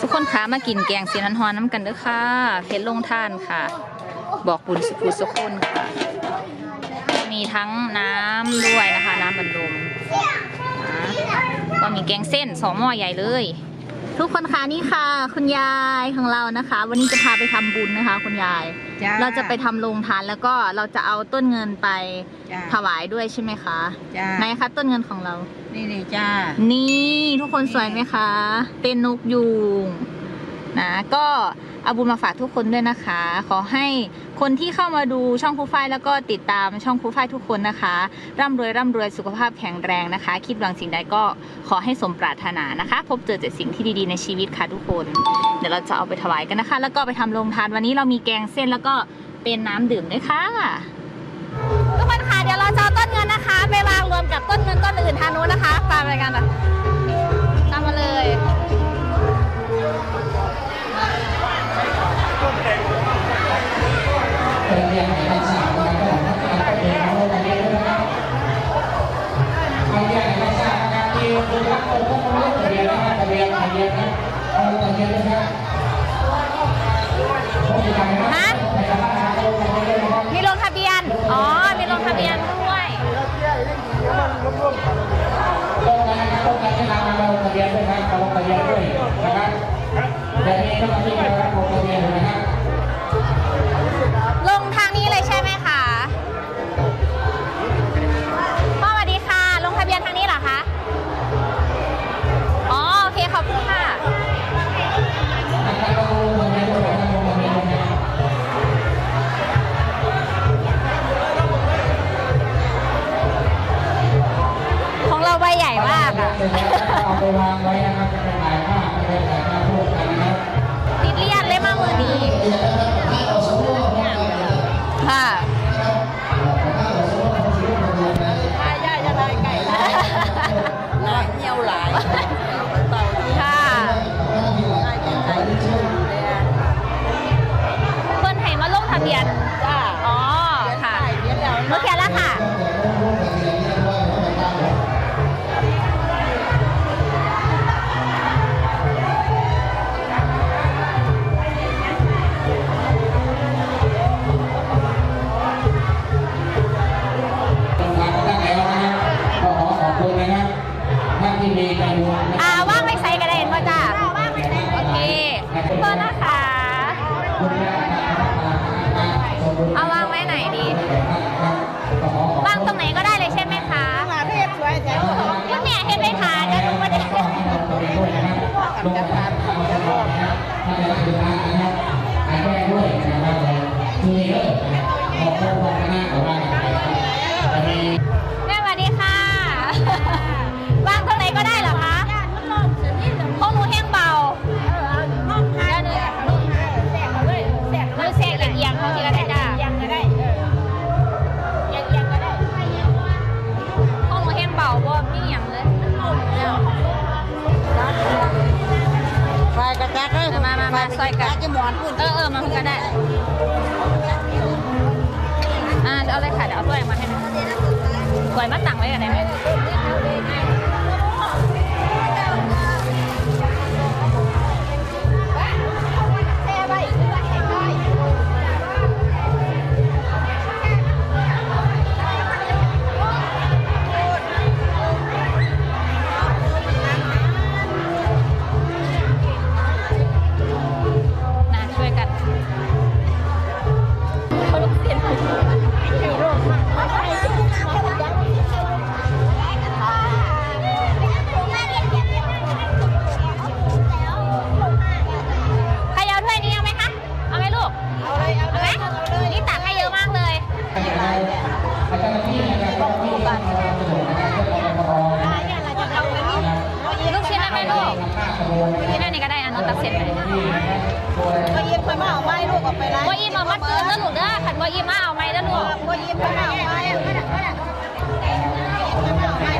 ทุกคนคะมากินแกงเสียนันฮอนน้ำกันเด้อค่ะเพชรลงท่านค่ะ บอกบุญสุขุสุขุนค่ะ มีทั้งน้ำด้วยนะคะ น้ำบันลมก็มีแกงเส้นสองหม้อใหญ่เลย ทุกคนคะนี่ค่ะ คุณยายของเรานะคะ วันนี้จะพาไปทำบุญนะคะ คุณยาย จ้าเราจะไปทำโรงทานแล้วก็เราจะเอาต้นเงินไปจ้าถวายด้วยใช่ไหมคะจ้าไหนคะต้นเงินของเรา นี่นี่จ้า นี่ทุกคนสวยไหมคะ เป็นนกยูงนะก็เอาบุญมาฝากทุกคนด้วยนะคะ ขอให้ คนที่เข้ามาดูช่องครูฝ้ายแล้วก็ติดตามช่องครูฝ้ายทุกคนนะคะ ร่ำรวยร่ำรวยสุขภาพแข็งแรงนะคะ คิดหวังสิ่งใดก็ขอให้สมปรารถนานะคะ พบเจอแต่สิ่งที่ดีๆในชีวิตค่ะทุกคน เดี๋ยวเราจะเอาไปถวายกันนะคะ แล้วก็ไปทำโรงทานวันนี้เรามีแกงเส้นแล้วก็เป็นน้ำดื่มด้วยค่ะทุกคนค่ะเดี๋ยวเราจะเอาต้นเงินนะคะไปวางรวมกับต้นเงินต้นอื่นทางนู้นนะคะตามไปกันอะตามมาเลย ฮะมีลงทะเบียน อ๋อ มีลงทะเบียนด้วยล ติดเรียนเลยมากมือนี้ เอาวางไว้ไหนดี วางตรงไหนก็ได้เลยใช่ไหมคะมาเทพสวยแจ๋วก็เนี่ยเห็นไหมคะจะรู้ว่าด้จะทานของจะบอกแม่สวั ซอยกันจะหมอนพูดเออเออมาคุยกันได้ อ่าเอาเลยค่ะเดี๋ยวเอาถ้วยมาให้หน่อยถ้วยมาตั้งไว้กันได้ไหม ได้ไหมลูกชิ้นได้นี่ก็ได้อันนู้นตักเสร็จไปก็ยิบไปมาเอาไม้ลูกออกไปไล่ว่าอีมามัดคืนแล้วลูกเด้อขันว่าอีมาเอาไหมแล้วลูกก็ยิบไปมาเอาไม้ไปมาเอาไม้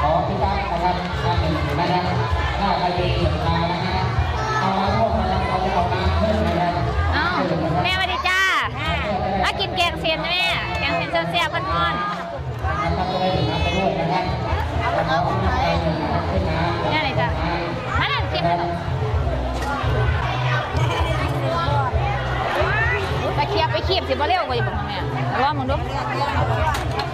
ขอพี่ตั้งนะครับท่านหนึ่งนะครับถ้าใครมีศรัทธานะครับเอามาร่วมนะครับเอาไปเอาน้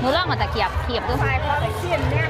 หนูลองมาจากเกียบเทียบดู ใช่พอตะเคียนเนี่ย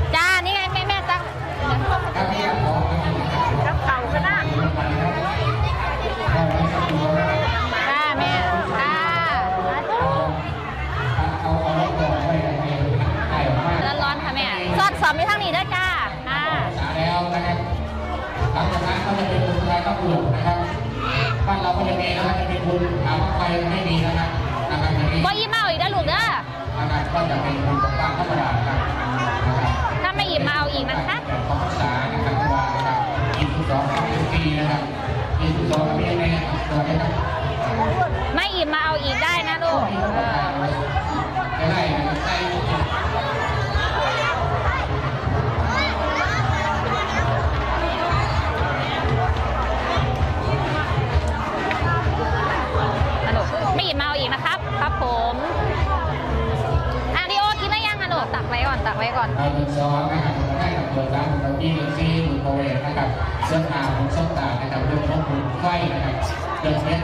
สื้อผ้าของช่องต่างนะครับรวมทั้งนไฟนะครับเดินเส้น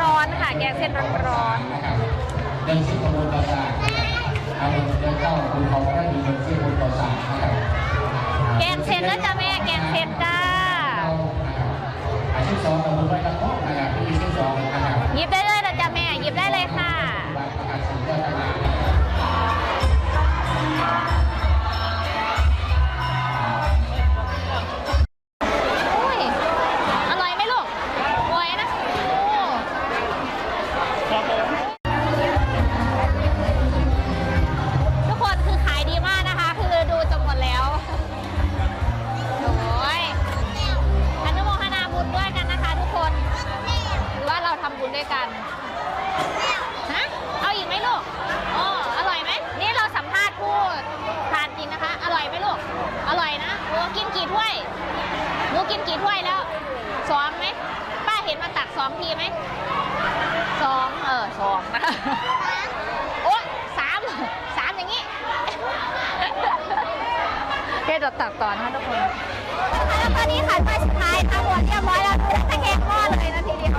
ร้อนๆค่ะ แกงเส้นร้อนๆนะครับเดินชิ้นขบวนต่อสายเอาเดินเข้าขบวนของพรดูเดินชิ้นขบวนต่อสาย องทีไหมสองเออสองนะโอ้สามสามอย่างนี้เกดตักต่อนะคะทุกคนแล้วตอนนี้ขันไปสุดท้ายทั้งหมดเรียบร้อยแล้วดูตะเกียงหม้อเลยนะทีเดียว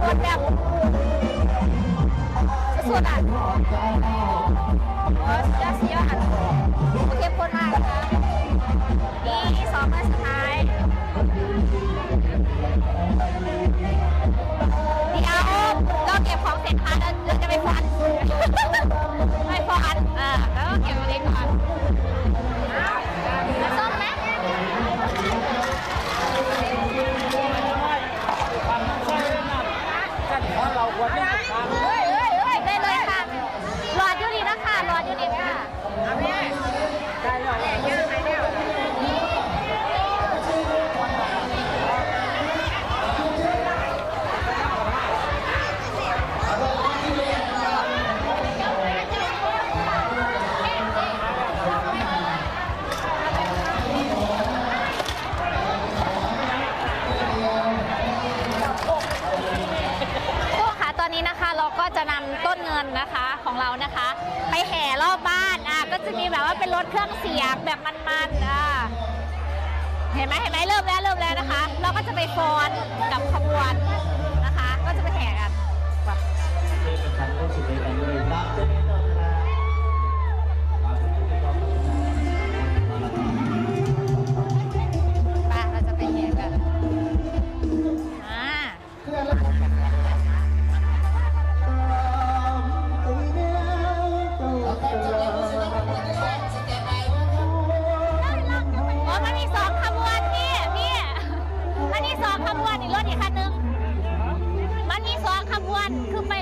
หมดแบบสุดอะโอ้ยยอดเยี่ย ของเรานะคะ ไปแห่รอบบ้านอะก็จะมีแบบว่าเป็นรถเครื่องเสียงแบบมันๆอะเห็นไหมเห็นไหมเริ่มแล้วเริ่มแล้วนะคะ เราก็จะไปฟอนกับขบวน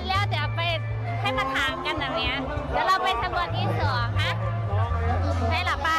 แล้วเดี๋ยวไปให้มาถามกันแบบนี้เดี๋ยวเราไปสำรวจที่สวนฮะไปหลับไป